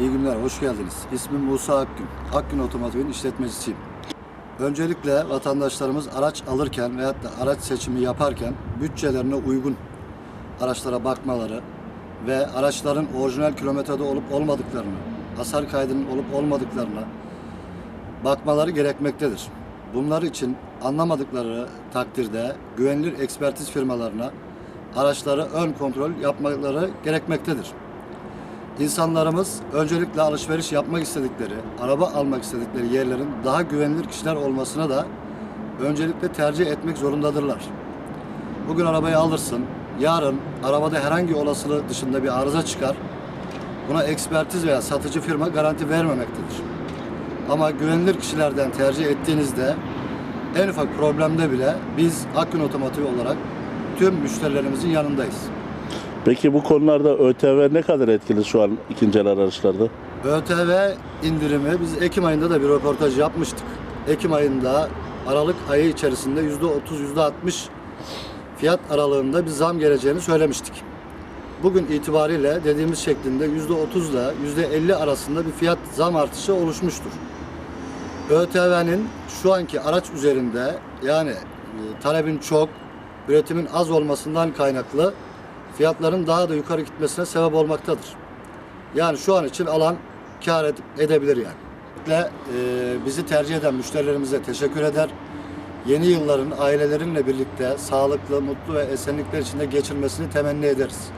İyi günler, hoş geldiniz. İsmim Musa Akgün. Akgün Otomotiv'in işletmecisiyim. Öncelikle vatandaşlarımız araç alırken veyahut da araç seçimi yaparken bütçelerine uygun araçlara bakmaları ve araçların orijinal kilometrede olup olmadıklarını, hasar kaydının olup olmadıklarına bakmaları gerekmektedir. Bunlar için anlamadıkları takdirde güvenilir ekspertiz firmalarına araçları ön kontrol yapmaları gerekmektedir. İnsanlarımız öncelikle alışveriş yapmak istedikleri, araba almak istedikleri yerlerin daha güvenilir kişiler olmasına da öncelikle tercih etmek zorundadırlar. Bugün arabayı alırsın, yarın arabada herhangi olasılığı dışında bir arıza çıkar. Buna ekspertiz veya satıcı firma garanti vermemektedir. Ama güvenilir kişilerden tercih ettiğinizde en ufak problemde bile biz Akgün Otomotiv olarak tüm müşterilerimizin yanındayız. Peki bu konularda ÖTV ne kadar etkili şu an ikinci el araçlarda? ÖTV indirimi biz Ekim ayında da bir röportaj yapmıştık. Ekim ayında Aralık ayı içerisinde yüzde 30 yüzde 60 fiyat aralığında bir zam geleceğini söylemiştik. Bugün itibariyle dediğimiz şeklinde yüzde 30 ile yüzde 50 arasında bir fiyat zam artışı oluşmuştur. ÖTV'nin şu anki araç üzerinde yani e, talebin çok, üretimin az olmasından kaynaklı fiyatların daha da yukarı gitmesine sebep olmaktadır. Yani şu an için alan kar ed- edebilir yani. Ve e, bizi tercih eden müşterilerimize teşekkür eder. Yeni yılların ailelerinle birlikte sağlıklı, mutlu ve esenlikler içinde geçirmesini temenni ederiz.